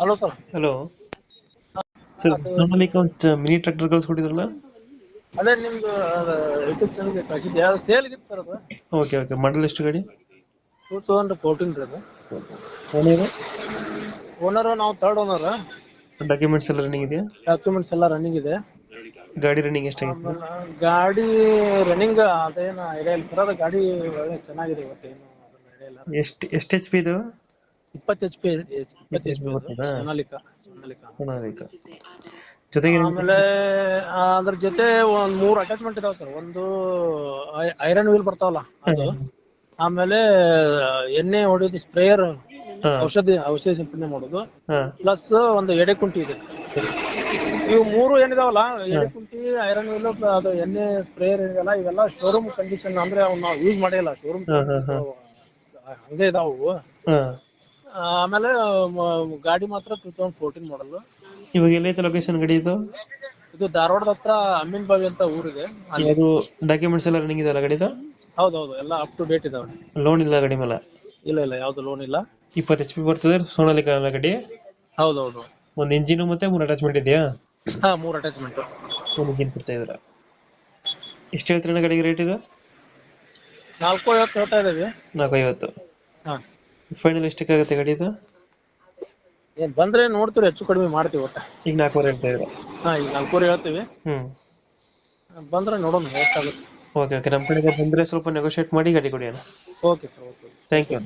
Hello sir. Hello. Sir Sonalika ಒಂದು mini tractor ಕಳಿಸ್ಕೊಟ್ಟಿದ್ರಲ್ಲ? ಅದೇ ನಿಮ್ದು ಯೂಟ್ಯೂಬ್ ಚಾನಲ್ಗೆ ಕಳಿಸಿದ್ದೆ. ಅದು ಸೇಲ್ ಇತ್ತು ಸರ್ ಅದು? Okay okay. ಮಾಡಲ್ ಎಷ್ಟು ಗಾಡಿ? ಟೂ ತೌಸಂಡ್ ಫೋರ್ಟೀನ್ ರೀ ಅದು. ಓನರು ನಾವು ತರ್ಡ್ ಓನರ್ ಡಾಕ್ಯುಮೆಂಟ್ಸ್ ಎಲ್ಲ ರನ್ನಿಂಗ್ ಇದೆಯಾ? ಡಾಕ್ಯುಮೆಂಟ್ಸ್ ಎಲ್ಲ ರನ್ನಿಂಗ್ ಇದೆ. ಗಾಡಿ ರನ್ನಿಂಗ್ ಎಷ್ಟಾಗಿದೆ ಗಾಡಿ ರನ್ನಿಂಗ್ ಅದೇನು ಐಡಿಯಾ ಇಲ್ಲ ಸರ್. ಅದು ಗಾಡಿ ಒಳ್ಳೆ ಚೆನ್ನಾಗಿದೆ ಇವತ್ತೇನು ಅದನ್ನ ಐಡಿಯಾ ಇಲ್ಲ. ಎಷ್ಟು ಎಷ್ಟು ಎಚ್ ಪಿ ಇದು? ಇಪ್ಪತ್ತು ಎಚ್ ಪಿ ಇಪ್ಪತ್ತು ಎಚ್ ಪಿ ಬರ್ತದಾ? ಸೋನಾಲಿಕಾ ಸೋನಾಲಿಕಾ. ಜೊತೆಗೆ ಆಮೇಲೆ ಅದ್ರ ಜೊತೆ ಒಂದ್ ಮೂರ್ ಅಟ್ಯಾಚ್ಮೆಂಟ್ ಇದಾವ ಸರ್ ಒಂದು ಐರನ್ ವೀಲ್ ಬರ್ತಾವಲ್ಲ ಅದು. ಆಮೇಲೆ ಎಣ್ಣೆ ಹೊಡೆಯೋದು ಸ್ಪ್ರೇಯರ್ ಔಷಧಿ ಔಷಧಿ ಸಿಂಪಡಣೆ ಮಾಡೋದು. ಪ್ಲಸ್ ಒಂದು ಎಡೆ ಕುಂಟಿ ಇದೆ. ಇವು ಮೂರು ಏನಿದಾವಲ್ಲ ಎಡೆ ಕುಂಟಿ ಐರನ್ ವೀಲ್ ಅದು ಎಣ್ಣೆ ಸ್ಪ್ರೇಯರ್ ಏನಿದೆಲ್ಲ ಇವೆಲ್ಲ ಶೋರೂಮ್ ಕಂಡೀಷನ್ ಅಂದ್ರೆ ಅವ್ನ ನಾವು ಯೂಸ್ ಮಾಡಿಲ್ಲ. ಶೋರೂಮ್. ಹಂಗೆ ಇದಾವು. ಆಮೇಲೆ ಮ- ಗಾಡಿ ಮಾತ್ರ ಟೂ ತೌಸಂಡ್ ಫೋರ್ಟೀನ್ ಮಾಡಲ್ ಇವಾಗ ಎಲ್ಲೈತೆ ಲೊಕೇಶನ್ ಗಾಡಿ ಇದು? ಇದು ಧಾರವಾಡದ ಹತ್ರ ಅಮ್ಮಿನ ಬಾವಿ ಅಂತ ಊರಿದೆ. ಅಲ್ಲಿ ಅದು ಡಾಕ್ಯುಮೆಂಟ್ಸ್ ಎಲ್ಲ ರನ್ನಿಂಗ್ ಇದೆಯಲ್ಲ ಗಾಡಿದು ಹೌದು ಎಲ್ಲ ಅಪ್ ಟು ಡೇಟ್ ಇದಾವೆ. ಲೋನ್ ಇಲ್ಲ ಗಾಡಿ ಮೇಲೆ? ಇಲ್ಲ ಇಲ್ಲ ಯಾವ್ದು ಲೋನ್ ಇಲ್ಲ. ಇಪ್ಪತ್ತು ಎಚ್ ಪಿ ಬರ್ತದೆ ಸೋನಾಲಿಕ ಅಲ್ಲ ಹೌದು ಹೌದೌದು. ಒಂದು ಇಂಜಿನ್ ಮತ್ತೆ ಮೂರು ಅಟ್ಯಾಚ್ಮೆಂಟ್ ಇದೆಯಾ? ಹಾ ಮೂರ್ ಅಟ್ಯಾಚ್ಮೆಂಟ್ ಒಂದು ಇಂಜಿನ್ ಕೊಡ್ತಾ ಇದ್ರ ಎಷ್ಟು ಹೇಳ್ತೀರಣ್ಣ ಗಾಡಿಗೆ ರೇಟ್ ಇದು? ನಾಲ್ಕು ಐವತ್ತು ಹೇಳ್ತಾ ಇದ್ದೀವಿ. ನಾಲ್ಕು ಐವತ್ತು. ಹಾ. ಫೈನಲ್ ಎಷ್ಟಕ್ಕಾಗುತ್ತೆ ಗಾಡಿ ಇದು? ಏನ್ ಬಂದ್ರೆ ನೋಡ್ತೀವಿ ಹೆಚ್ಚು ಕಡಿಮೆ ಮಾಡ್ತೀವಿ ಒಟ್ಟ. ಈಗ ನಾಲ್ಕೂವರೆ ಹೇಳ್ತಾ ಹೇಳಿದ್ರೆ ಹಾ ಈಗ ನಾಲ್ಕೂವರೆ ಹೇಳ್ತೀವಿ. ಹ್ಮ್. ಬಂದ್ರೆ ನೋಡೋಣ ಎಷ್ಟಾಗುತ್ತೆ ಓಕೆ ಓಕೆ ನಮ್ಮ ಕಡೆಗೆ ಬಂದ್ರೆ ಸ್ವಲ್ಪ ನೆಗೋಷಿಯೇಟ್ ಮಾಡಿ ಗಾಡಿ ಕೊಡಿ ಅಣ್ಣ. Okay sir okay thank you